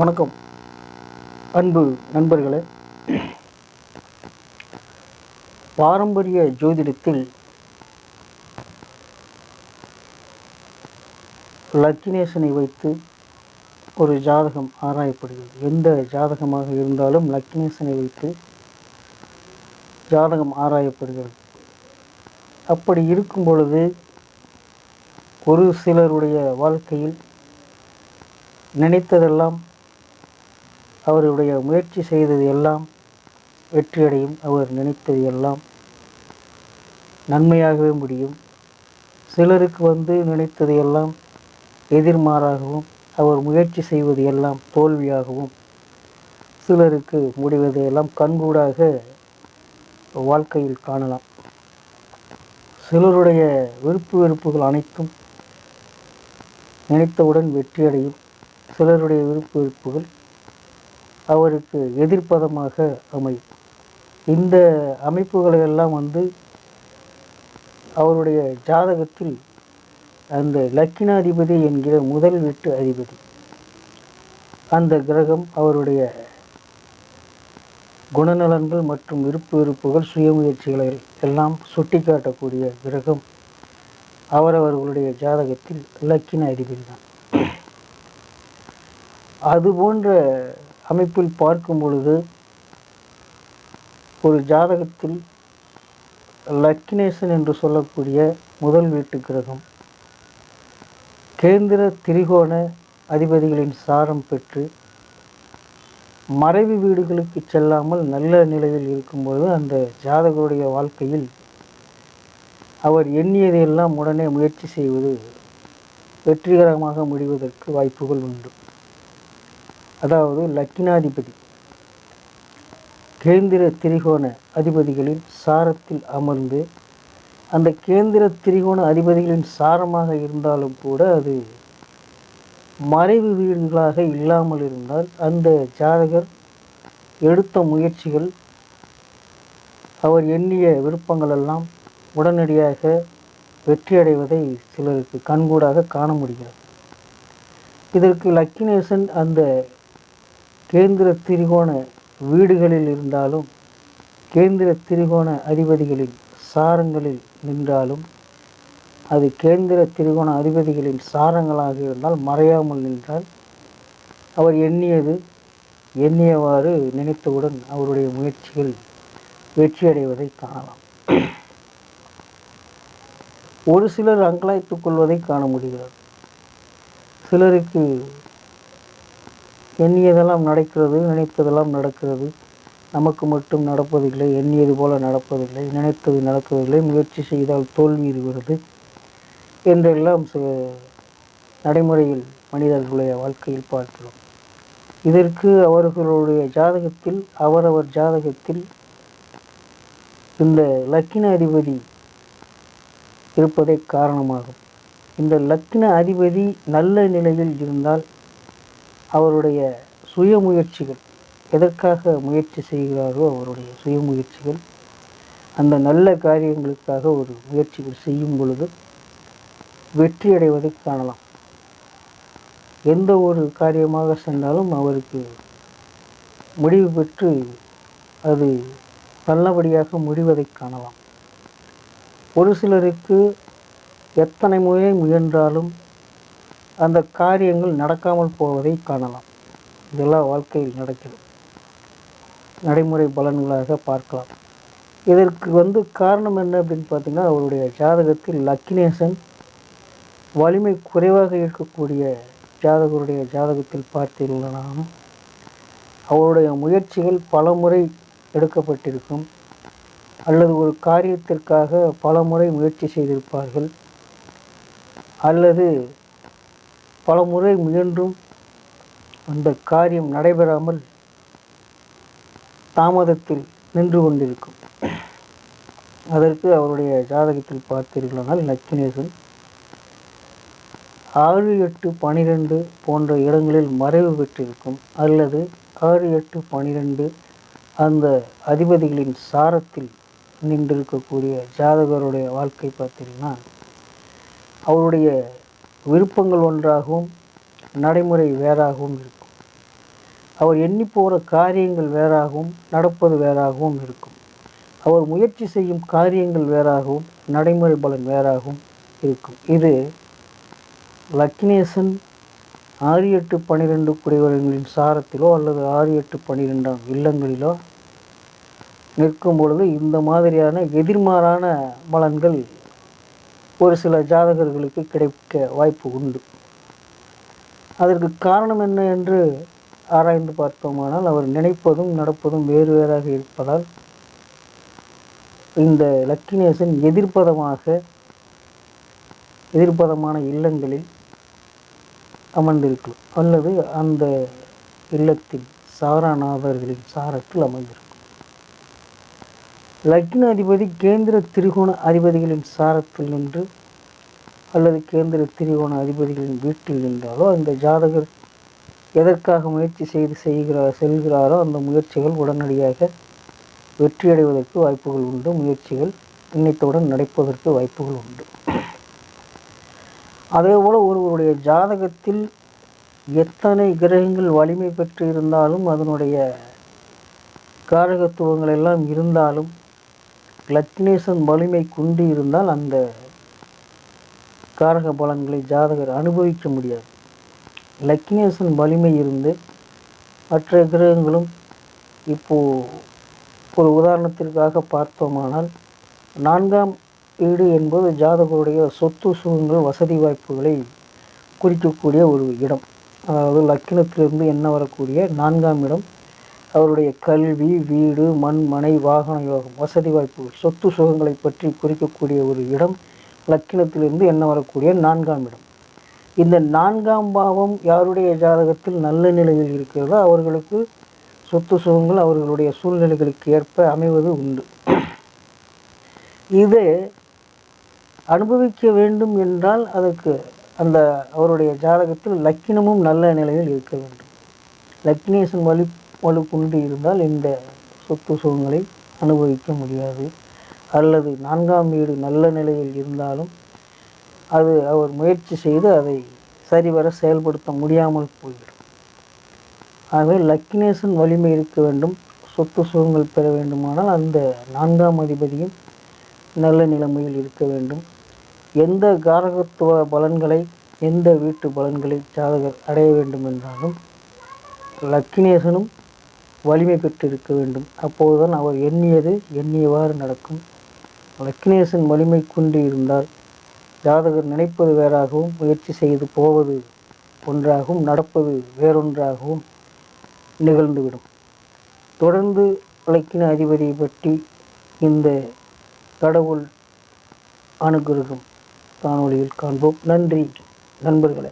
வணக்கம். அன்பு நண்பர்களே பாரம்பரிய ஜோதிடத்தில் லக்கினேசனை வைத்து ஒரு ஜாதகம் ஆராயப்படுகிறது. எந்த ஜாதகமாக இருந்தாலும் லக்கினேசனை வைத்து ஜாதகம் ஆராயப்படுகிறது. அப்படி இருக்கும் பொழுது ஒரு சிலருடைய வாழ்க்கையில் நினைத்ததெல்லாம் அவருடைய முயற்சி செய்தது எல்லாம் வெற்றியடையும் அவர் நினைத்தது எல்லாம் நன்மையாகவே முடியும். சிலருக்கு வந்து நினைத்தது எல்லாம் எதிர்மாறாகவும் அவர் முயற்சி செய்வது எல்லாம் தோல்வியாகவும் சிலருக்கு முடிவதை எல்லாம் கண்கூடாக வாழ்க்கையில் காணலாம். சிலருடைய விருப்பு வெறுப்புகள் அனைத்தும் நினைத்தவுடன் வெற்றியடையும். சிலருடைய விருப்பு வெறுப்புகள் அவருக்கு எதிர்ப்பதமாக அமையும் இந்த அமைப்புகளை எல்லாம் வந்து அவருடைய ஜாதகத்தில் அந்த லக்கினாதிபதி என்கிற முதல் வீட்டு அதிபதி. அந்த கிரகம் அவருடைய குணநலன்கள் மற்றும் விருப்பு விருப்புகள் சுயமுயற்சிகளை எல்லாம் சுட்டிக்காட்டக்கூடிய கிரகம் அவரவர்களுடைய ஜாதகத்தில் லக்கின அதிபதி தான் அது போன்ற அமைப்பில் பார்க்கும் பொழுது ஒரு ஜாதகத்தில் லக்கினேசன் என்று சொல்லக்கூடிய முதல் வீட்டு கிரகம் கேந்திர திரிகோண அதிபதிகளின் சாரம் பெற்று மறைவு வீடுகளுக்கு செல்லாமல் நல்ல நிலையில் இருக்கும்போது அந்த ஜாதகருடைய வாழ்க்கையில் அவர் எண்ணியதையெல்லாம் உடனே முயற்சி செய்வது வெற்றிகரமாக முடிவதற்கு வாய்ப்புகள் உண்டு. அதாவது லக்கினாதிபதி. கேந்திர திரிகோண அதிபதிகளின் சாரத்தில் அமர்ந்து அந்த கேந்திர திரிகோண அதிபதிகளின் சாரமாக இருந்தாலும் கூட அது மறைவு வீடுகளாக இல்லாமல் இருந்தால் அந்த ஜாதகர் எடுத்த முயற்சிகள் அவர் எண்ணிய விருப்பங்கள் எல்லாம் உடனடியாக வெற்றியடைவதை சிலருக்கு கண்கூடாக காண முடிகிறது. இதற்கு லக்கினேசன் அந்த கேந்திர திரிகோண வீடுகளில் இருந்தாலும் கேந்திர திரிகோண அதிபதிகளின் சாரங்களில் நின்றாலும் அது கேந்திர திரிகோண அதிபதிகளின் சாரங்களாக இருந்தால் மறையாமல் நின்றால் அவர் எண்ணியது எண்ணியவாறு நினைத்தவுடன் அவருடைய முயற்சிகள் வெற்றியடைவதை காணலாம். ஒரு சிலர் அங்கலாய்த்துக் கொள்வதை காண முடிகிறது. சிலருக்கு எண்ணியதெல்லாம் நடக்கிறது நினைத்ததெல்லாம் நடக்கிறது. நமக்கு மட்டும் நடப்பதில்லை எண்ணியது போல நடப்பதில்லை நினைத்தது நடப்பதில்லை முயற்சி செய்தால் தோல்வி வருகிறது என்றெல்லாம் சில நடைமுறையில் மனிதர்களுடைய வாழ்க்கையில் பார்க்கிறோம். இதற்கு அவர்களுடைய ஜாதகத்தில் அவரவர் ஜாதகத்தில் இந்த லக்கின அதிபதி இருப்பதே காரணமாகும். இந்த லக்கின அதிபதி நல்ல நிலையில் இருந்தால் அவருடைய சுய முயற்சிகள் எதற்காக முயற்சி செய்கிறாரோ அவருடைய சுய முயற்சிகள் அந்த நல்ல காரியங்களுக்காக ஒரு முயற்சிகள் செய்யும் பொழுது வெற்றி அடைவதை காணலாம். எந்த ஒரு காரியமாக சென்றாலும் அவருக்கு முடிவு பெற்று அது நல்லபடியாக முடிவதை காணலாம். ஒரு சிலருக்கு எத்தனை முறை முயன்றாலும் அந்த காரியங்கள் நடக்காமல் போவதை காணலாம். இதெல்லாம் வாழ்க்கையில் நடக்கிறது. நடைமுறை பலன்களாக பார்க்கலாம். இதற்கு வந்து காரணம் என்ன அப்படின்னு பார்த்தீங்கன்னா அவருடைய ஜாதகத்தில் லக்கினேசன் வலிமை குறைவாக இருக்கக்கூடிய ஜாதகருடைய ஜாதகத்தில் பார்த்தீர்களானாலும் அவருடைய முயற்சிகள் பல முறை எடுக்கப்பட்டிருக்கும். அல்லது ஒரு காரியத்திற்காக பல முறை முயற்சி செய்திருப்பார்கள். அல்லது பல முறை முயன்றும் அந்த காரியம் நடைபெறாமல் தாமதத்தில் நின்று கொண்டிருக்கும். அதற்கு அவருடைய ஜாதகத்தில் பார்த்தீர்களானால் லக்கினேசன் ஆறு எட்டு பனிரெண்டு போன்ற இடங்களில் மறைவு பெற்றிருக்கும். அல்லது ஆறு எட்டு பனிரெண்டு அந்த அதிபதிகளின் சாரத்தில் நின்றிருக்கக்கூடிய ஜாதகருடைய வாழ்க்கை பார்த்தீங்கன்னா அவருடைய விருப்பங்கள் ஒன்றாகவும் நடைமுறை வேறாகவும் இருக்கும். அவர் எண்ணி போகிற காரியங்கள் வேறாகவும் நடப்பது வேறாகவும் இருக்கும். அவர் முயற்சி செய்யும் காரியங்கள் வேறாகவும் நடைமுறை பலன் வேறாகவும் இருக்கும். இது லக்னேசன் ஆறு எட்டு பன்னிரெண்டு குடைவரங்களின் சாரத்திலோ அல்லது ஆறு எட்டு பன்னிரெண்டாம் இல்லங்களிலோ நிற்கும் பொழுது இந்த மாதிரியான எதிர்மாறான பலன்கள் ஒரு சில ஜாதகர்களுக்கு கிடைக்க வாய்ப்பு உண்டு. அதற்கு காரணம் என்ன என்று ஆராய்ந்து பார்த்தோமானால் அவர் நினைப்பதும் நடப்பதும் வேறு வேறாக இருப்பதால் இந்த லக்கினேசன் எதிர்ப்பதமாக எதிர்ப்பதமான இல்லங்களில் அமர்ந்திருக்கும் அல்லது அந்த இல்லத்தின் சாரநாதர்களின் சாரத்தில் அமைந்திருக்கும் லக்ன அதிபதி கேந்திர திரிகோண அதிபதிகளின் சாரத்தில் நின்று அல்லது கேந்திர திரிகோண அதிபதிகளின் வீட்டில் நின்றாலோ அந்த ஜாதகர் எதற்காக முயற்சி செய்து செய்கிறார் செல்கிறாரோ அந்த முயற்சிகள் உடனடியாக வெற்றியடைவதற்கு வாய்ப்புகள் உண்டு. முயற்சிகள் நினைத்தவுடன் நடப்பதற்கு வாய்ப்புகள் உண்டு. அதேபோல் ஒருவருடைய ஜாதகத்தில் எத்தனை கிரகங்கள் வலிமை பெற்று இருந்தாலும் அதனுடைய காரகத்துவங்கள் எல்லாம் இருந்தாலும் லக்னேசன் வலிமை குண்டி இருந்தால் அந்த காரக பலன்களை ஜாதகர் அனுபவிக்க முடியாது. லக்னேசன் வலிமை இருந்து மற்ற கிரகங்களும் இப்போது ஒரு உதாரணத்திற்காக பார்த்தோமானால் நான்காம் வீடு என்பது ஜாதகருடைய சொத்து சுகங்கள் வசதி வாய்ப்புகளை குறிக்கக்கூடிய ஒரு இடம். அதாவது லக்கினத்திலிருந்து என்ன வரக்கூடிய நான்காம் இடம்? அவருடைய கல்வி வீடு மண் மனை வாகன யோகம் வசதி வாய்ப்புகள் சொத்து சுகங்களை பற்றி குறிக்கக்கூடிய ஒரு இடம் லக்கினத்திலிருந்து என்ன வரக்கூடிய நான்காம் இடம். இந்த நான்காம் பாவம் யாருடைய ஜாதகத்தில் நல்ல நிலையில் இருக்கிறதோ அவர்களுக்கு சொத்து சுகங்கள் அவர்களுடைய சூழ்நிலைகளுக்கு ஏற்ப அமைவது உண்டு. இது அனுபவிக்க வேண்டும் என்றால் அதற்கு அந்த அவருடைய ஜாதகத்தில் லக்கினமும் நல்ல நிலையில் இருக்க வேண்டும். லக்னேசன் வழி வலுக்குண்டு இருந்தால் இந்த சொத்து சுகங்களை அனுபவிக்க முடியாது. அல்லது நான்காம் வீடு நல்ல நிலையில் இருந்தாலும் அது அவர் முயற்சி செய்து அதை சரிவர செயல்படுத்த முடியாமல் போய்விடும் ஆகவே லக்கினேசன் வலிமை இருக்க வேண்டும். சொத்து சுகங்கள் பெற வேண்டுமானால் அந்த நான்காம் அதிபதியும் நல்ல நிலைமையில் இருக்க வேண்டும். எந்த காரகத்துவ பலன்களை எந்த வீட்டு பலன்களை ஜாதகர் அடைய வேண்டும் என்றாலும் லக்கினேசனும் வலிமை பெற்றிருக்க வேண்டும். அப்போதுதான் அவர் எண்ணியது எண்ணியவாறு நடக்கும். லக்னேசன் வலிமை கொண்டு இருந்தால் ஜாதகர் நினைப்பது வேறாகவும் முயற்சி செய்து போவது ஒன்றாகவும் நடப்பது வேறொன்றாகவும் நிகழ்ந்துவிடும். தொடர்ந்து லக்கின அதிபதியை பற்றி இந்த கடவுள் அனுகிரகம் காணொளியில் காண்போம். நன்றி நண்பர்களே.